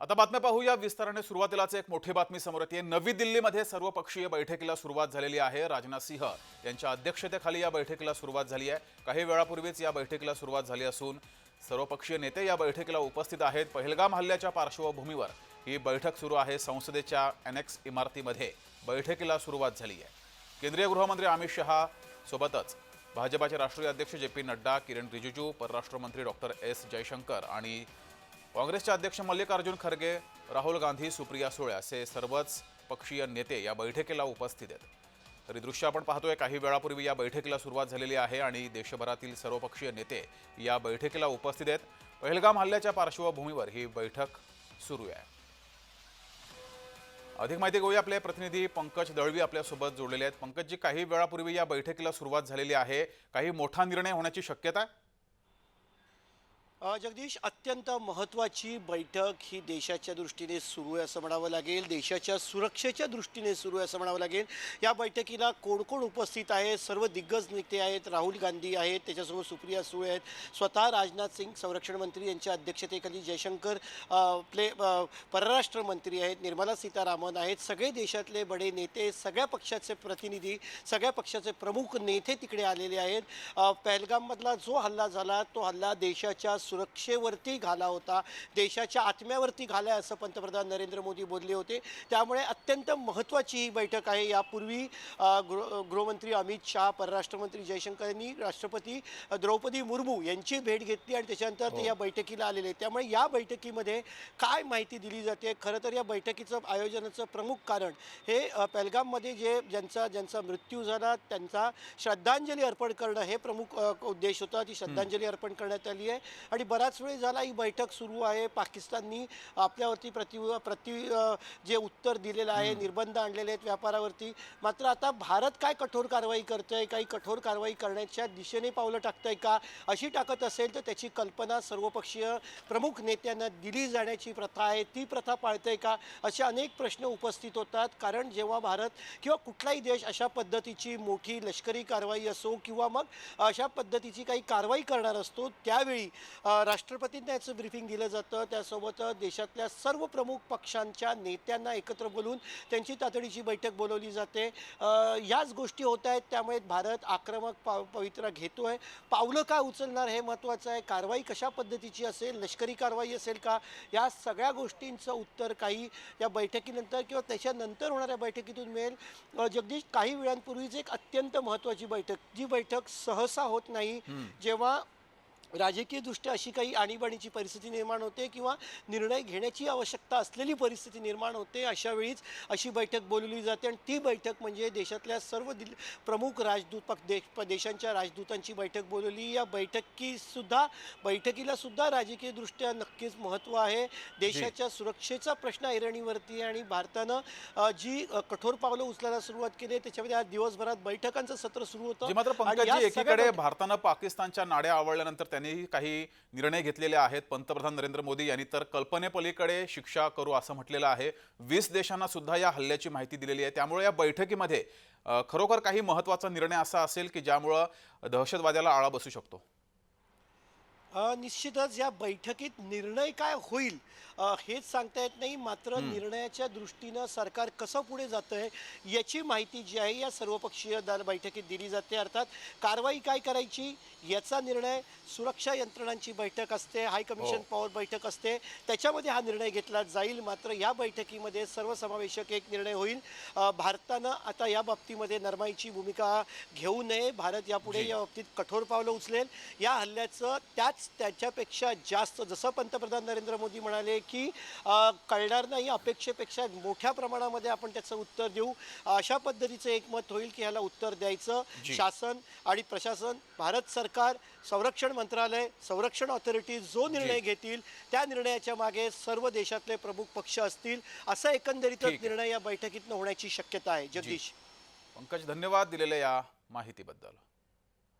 आता बातम्या पाहूया. विस्ताराने सुरुवातीलाच एक मोठी बातमी समोर येते. नवी दिल्लीमध्ये सर्वपक्षीय बैठकीला सुरुवात झालेली आहे. राजनाथ सिंह यांच्या अध्यक्षतेखाली या बैठकीला सुरुवात झाली आहे. काही वेळापूर्वीच या बैठकीला सुरुवात झाली असून सर्वपक्षीय नेते या बैठकीला उपस्थित आहेत. पहिलगाम हल्ल्याच्या पार्श्वभूमीवर ही बैठक सुरू आहे. संसदेच्या एनेक्स इमारतीमध्ये बैठकीला सुरुवात झाली आहे. केंद्रीय गृहमंत्री अमित शहा सोबतच भाजपाचे राष्ट्रीय अध्यक्ष जे पी नड्डा किरण रिजिजू परराष्ट्र मंत्री डॉक्टर एस जयशंकर आणि काँग्रेसचे अध्यक्ष मल्लिकार्जुन खरगे राहुल गांधी सुप्रिया सुळे असे सर्वच पक्षीय नेते या बैठकीला उपस्थित आहेत. तरी दृश्य आपण पाहतोय काही वेळापूर्वी या बैठकीला सुरुवात झालेली आहे आणि देशभरातील सर्वपक्षीय नेते या बैठकीला उपस्थित आहेत. पहलगाम हल्ल्याच्या पार्श्वभूमीवर ही बैठक सुरू आहे. अधिक माहिती घेऊया आपले प्रतिनिधी पंकज दळवी आपल्यासोबत जोडलेले आहेत. पंकजजी काही वेळापूर्वी या बैठकीला सुरुवात झालेली आहे. काही मोठा निर्णय होण्याची शक्यता आहे? जगदीश अत्यंत महत्त्वाची बैठक ही देशाच्या दृष्टीने सुरू आहे असं म्हणावं लागेल. देशाच्या सुरक्षेच्या दृष्टीने सुरू आहे असं म्हणावं लागेल. या बैठकीला कोण कोण उपस्थित आहे? सर्व दिग्गज नेते आहेत राहुल गांधी आहेत त्याच्यासोबत सुप्रिया सुळे आहेत. स्वतः राजनाथ सिंग संरक्षण मंत्री यांच्या अध्यक्षतेखाली जयशंकर प्ले आपले परराष्ट्र मंत्री आहेत निर्मला सीतारामन आहेत. सगळे देशातले बडे नेते सगळ्या पक्षाचे प्रतिनिधी सगळ्या पक्षाचे प्रमुख नेते तिकडे आलेले आहेत. पहलगाममधला जो हल्ला झाला तो हल्ला देशाच्या सुरक्षेवरती घाला होता देशाच्या आत्म्यावरती घाला असं पंतप्रधान नरेंद्र मोदी बोलले होते. त्यामुळे अत्यंत महत्त्वाची ही बैठक आहे. यापूर्वी गृह गृहमंत्री अमित शहा परराष्ट्रमंत्री जयशंकर यांनी राष्ट्रपती द्रौपदी मुर्मू यांची भेट घेतली आणि त्याच्यानंतर ते या बैठकीला आलेले. त्यामुळे या बैठकीमध्ये काय माहिती दिली जाते? खरं तर या बैठकीचं आयोजनाचं प्रमुख कारण हे पहलगाममध्ये जे ज्यांचा ज्यांचा मृत्यू झाला त्यांचा श्रद्धांजली अर्पण करणं हे प्रमुख उद्देश होता. ती श्रद्धांजली अर्पण करण्यात आली आहे. आणि बराच वेळ झाला ही बैठक सुरू आहे. पाकिस्ताननी आपल्यावरती प्रति प्रति जे उत्तर दिलेलं आहे निर्बंध आणलेले आहेत व्यापारावरती. मात्र आता भारत काय कठोर कारवाई करतोय काही कठोर कारवाई करण्याच्या दिशेने पावलं टाकतंय का? अशी टाकत असेल तर त्याची कल्पना सर्वपक्षीय प्रमुख नेत्यांना दिली जाण्याची प्रथा आहे. ती प्रथा पाळतंय का? असे अनेक प्रश्न उपस्थित होतात. कारण जेव्हा भारत किंवा कुठलाही देश अशा पद्धतीची मोठी लष्करी कारवाई असो किंवा मग अशा पद्धतीची काही कारवाई करणार असतो त्यावेळी राष्ट्रपतींना याचं ब्रिफिंग दिलं जातं. त्यासोबत देशातल्या सर्व प्रमुख पक्षांच्या नेत्यांना एकत्र बोलून त्यांची तातडीची बैठक बोलवली जाते. याच गोष्टी होत आहेत. त्यामुळे भारत आक्रमक पाव पवित्रा घेतोय. पावलं काय उचलणार हे महत्त्वाचं आहे. कारवाई कशा पद्धतीची असेल? लष्करी कारवाई असेल का? या सगळ्या गोष्टींचं उत्तर काही या बैठकीनंतर किंवा त्याच्यानंतर होणाऱ्या बैठकीतून मिळेल. जगदीश काही वेळांपूर्वीच एक अत्यंत महत्त्वाची बैठक. जी बैठक सहसा होत नाही. जेव्हा राजकीयदृष्ट्या अशी काही आणीबाणीची परिस्थिती निर्माण होते किंवा निर्णय घेण्याची आवश्यकता असलेली परिस्थिती निर्माण होते अशा वेळीच अशी बैठक बोलवली जाते आणि ती बैठक म्हणजे देशातल्या सर्व दिल प्रमुख राजदूत पक देश देशांच्या राजदूतांची बैठक बोलवली. या बैठकीसुद्धा बैठकीला सुद्धा राजकीयदृष्ट्या नक्कीच महत्त्व आहे. देशाच्या सुरक्षेचा प्रश्न ऐरणीवरती आणि भारतानं जी कठोर पावलं उचलायला सुरुवात केली त्याच्यामध्ये आज दिवसभरात बैठकांचं सत्र सुरू होतं. मात्र एकीकडे भारतानं पाकिस्तानच्या नाड्या आवळल्यानंतर त्यांनीही काही निर्णय घेतलेले आहेत. पंतप्रधान नरेंद्र मोदी यांनी तर कल्पनेपलीकडे शिक्षा करू असं म्हटलेलं आहे. वीस देशांना सुद्धा या हल्ल्याची माहिती दिलेली आहे. त्यामुळे या बैठकीमध्ये खरोखर काही महत्त्वाचा निर्णय असा असेल की ज्यामुळं दहशतवाद्याला आळा बसू शकतो? निश्चितच या बैठकीत निर्णय काय होईल हेच सांगता येत नाही. मात्र निर्णयाच्या दृष्टीनं सरकार कसं पुढे जातं आहे याची माहिती जी आहे या सर्वपक्षीय दल बैठकीत दिली जाते. अर्थात कारवाई काय करायची याचा निर्णय सुरक्षा यंत्रणांची बैठक असते हाय कमिशन हो. पॉवर बैठक असते. त्याच्यामध्ये हा निर्णय घेतला जाईल. मात्र या बैठकीमध्ये सर्वसमावेशक एक निर्णय होईल. भारतानं आता या बाबतीमध्ये नरमाईची भूमिका घेऊ नये. भारत यापुढे. या बाबतीत कठोर पावलं उचलेल. या हल्ल्याचं त्याच त्याच्यापेक्षा जास्त जसं पंतप्रधान नरेंद्र मोदी म्हणाले की कळणार नाही अपेक्षेपेक्षा मोठ्या प्रमाणामध्ये आपण त्याचं उत्तर देऊ. अशा पद्धतीचं एक मत होईल की ह्याला उत्तर द्यायचं. शासन आणि प्रशासन भारत सरकार संरक्षण मंत्रालय संरक्षण ऑथॉरिटी जो निर्णय घेतील त्या निर्णयाच्या मागे सर्व देशातले प्रमुख पक्ष असतील असा एकंदरीतच आहे. निर्णय या बैठकीतनं होण्याची शक्यता आहे. जगदीश. पंकज धन्यवाद दिलेल्या या माहितीबद्दल.